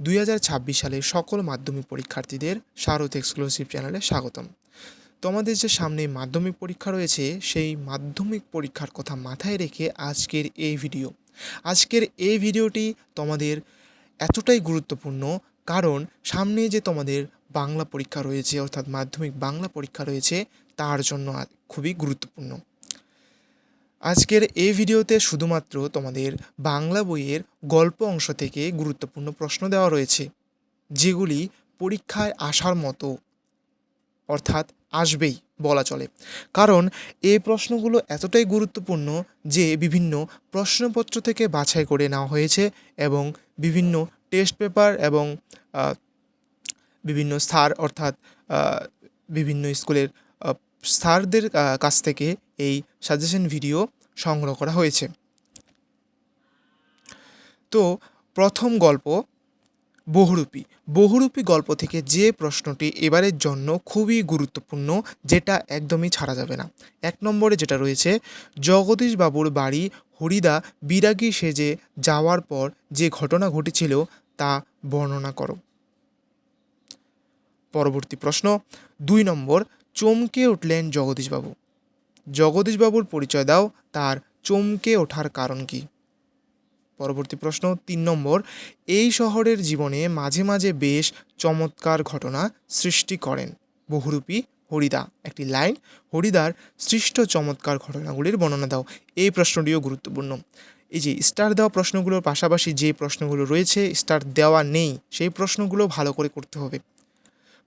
দুই সালের সকল মাধ্যমিক পরীক্ষার্থীদের শারদ এক্সক্লুসিভ চ্যানেলে স্বাগতম। তোমাদের যে সামনে মাধ্যমিক পরীক্ষা রয়েছে, সেই মাধ্যমিক পরীক্ষার কথা মাথায় রেখে আজকের এই ভিডিও আজকের এই ভিডিওটি তোমাদের এতটাই গুরুত্বপূর্ণ, কারণ সামনে যে তোমাদের বাংলা পরীক্ষা রয়েছে, অর্থাৎ মাধ্যমিক বাংলা পরীক্ষা রয়েছে, তার জন্য খুবই গুরুত্বপূর্ণ। আজকের এই ভিডিওতে শুধুমাত্র তোমাদের বাংলা বইয়ের গল্প অংশ থেকে গুরুত্বপূর্ণ প্রশ্ন দেওয়া রয়েছে, যেগুলি পরীক্ষায় আসার মতো, অর্থাৎ আসবেই বলা চলে। কারণ এই প্রশ্নগুলো এতটাই গুরুত্বপূর্ণ যে বিভিন্ন প্রশ্নপত্র থেকে বাছাই করে নেওয়া হয়েছে এবং বিভিন্ন টেস্ট পেপার এবং বিভিন্ন স্যার অর্থাৎ বিভিন্ন স্কুলের স্যারদের কাছ থেকে এই সাজেশন ভিডিও সংগ্রহ করা হয়েছে। তো প্রথম গল্প বহুরূপী। বহুরূপী গল্প থেকে যে প্রশ্নটি এবারের জন্য খুবই গুরুত্বপূর্ণ, যেটা একদমই ছাড়া যাবে না। এক নম্বরে যেটা রয়েছে জগদীশ বাবুর বাড়ি হরিদা বিরাগী সেজে যাওয়ার পর যে ঘটনা ঘটেছিল, তা বর্ণনা করো। পরবর্তী প্রশ্ন, দুই নম্বর, চমকে উঠলেন জগদীশবাবু। জগদীশবাবুর পরিচয় দাও, তার চমকে ওঠার কারণ কি? পরবর্তী প্রশ্ন তিন নম্বর, এই শহরের জীবনে মাঝে মাঝে বেশ চমৎকার ঘটনা সৃষ্টি করেন। বহুরূপী হরিদা, একটি লাইন, হরিদার সৃষ্ট চমৎকার ঘটনাগুলির বর্ণনা দাও। এই প্রশ্নটিও গুরুত্বপূর্ণ। এই যে, স্টার দেওয়া প্রশ্নগুলোর পাশাপাশি যে প্রশ্নগুলো রয়েছে, স্টার দেওয়া নেই, সেই প্রশ্নগুলো ভালো করে করতে হবে।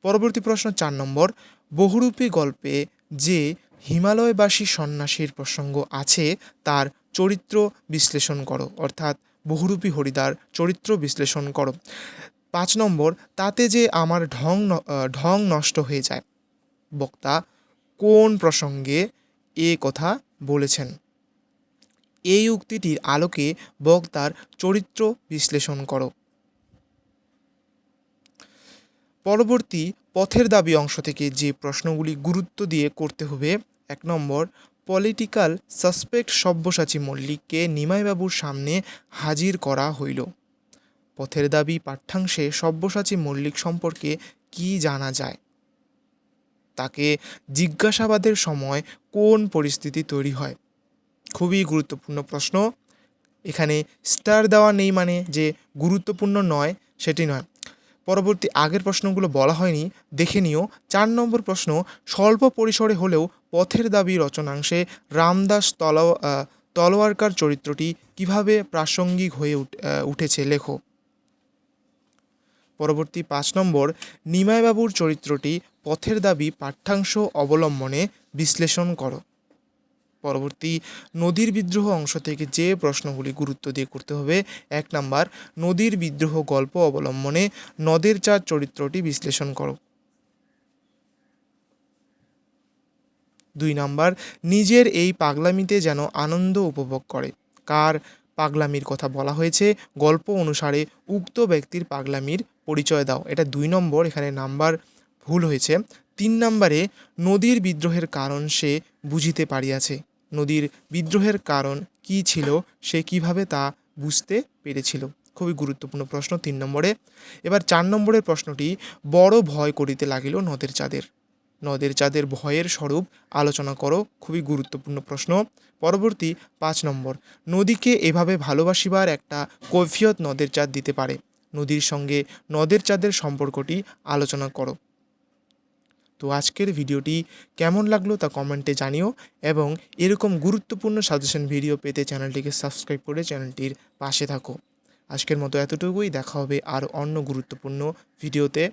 পরবর্তী প্রশ্ন চার নম্বর, বহুরূপী গল্পে যে হিমালয়বাসী সন্ন্যাসীর প্রসঙ্গ আছে, তার চরিত্র বিশ্লেষণ করো, অর্থাৎ বহুরূপী হরিদার চরিত্র বিশ্লেষণ করো। পাঁচ নম্বর, তাতে যে আমার ঢং ঢং নষ্ট হয়ে যায়। বক্তা, কোন প্রসঙ্গে এ কথা বলেছেন? এই উক্তিটির আলোকে বক্তার চরিত্র বিশ্লেষণ করো। পরবর্তী পথের দাবি অংশ থেকে যে প্রশ্নগুলি গুরুত্ব দিয়ে করতে হবে এক নম্বর পলিটিক্যাল সাসপেক্ট সব্যসাচী মল্লিককে নিমাইবাবুর সামনে হাজির করা হইল। পথের দাবি পাঠ্যাংশে সব্যসাচী মল্লিক সম্পর্কে কি জানা যায়? তাকে জিজ্ঞাসাবাদের সময় কোন পরিস্থিতি তৈরি হয়? খুবই গুরুত্বপূর্ণ প্রশ্ন। এখানে স্টার দেওয়া নেই মানে যে গুরুত্বপূর্ণ নয়, সেটি নয়। পরবর্তী আগের প্রশ্নগুলো বলা হয়নি, দেখে নিও। চার নম্বর প্রশ্ন, স্বল্প পরিসরে হলেও পথের দাবি রচনাংশে রামদাস তলো তলোয়ারকার চরিত্রটি কীভাবে প্রাসঙ্গিক হয়ে উঠ- উঠেছে লেখো। পরবর্তী পাঁচ নম্বর, নিমাইবাবুর চরিত্রটি পথের দাবি পাঠ্যাংশ অবলম্বনে বিশ্লেষণ করো। পরবর্তী, নদীর বিদ্রোহ অংশ থেকে যে প্রশ্নগুলি গুরুত্ব দিয়ে করতে হবে, এক নাম্বার, নদীর বিদ্রোহ গল্প অবলম্বনে নদের চার চরিত্রটি বিশ্লেষণ করো। দুই নাম্বার, নিজের এই পাগলামিতে যেন আনন্দ উপভোগ করে। কার পাগলামির কথা বলা হয়েছে? গল্প অনুসারে উক্ত ব্যক্তির পাগলামির পরিচয় দাও। এটা দুই নম্বর, এখানে নাম্বার ভুল হয়েছে। তিন নম্বরে, নদীর বিদ্রোহের কারণ সে বুঝিতে পারিয়াছে। নদীর বিদ্রোহের কারণ কি ছিল? সে কীভাবে তা বুঝতে পেরেছিল? খুবই গুরুত্বপূর্ণ প্রশ্ন তিন নম্বরে। এবার চার নম্বরের প্রশ্নটি, বড় ভয় করিতে লাগিল নদের চাঁদের। নদের চাঁদের ভয়ের স্বরূপ আলোচনা করো, খুবই গুরুত্বপূর্ণ প্রশ্ন। পরবর্তী পাঁচ নম্বর, নদীকে এভাবে ভালোবাসিবার একটা কৈফিয়ত নদের চাঁদ দিতে পারে। নদীর সঙ্গে নদের চাঁদের সম্পর্কটি আলোচনা করো। তো আজকের ভিডিওটি কেমন লাগল তা কমেন্টে জানিও এবং এরকম গুরুত্বপূর্ণ সাজেশন ভিডিও পেতে চ্যানেলটিকে সাবস্ক্রাইব করে চ্যানেলটির পাশে থাকো। আজকের মতো এতটুকুই, দেখা হবে আর অন্য গুরুত্বপূর্ণ ভিডিওতে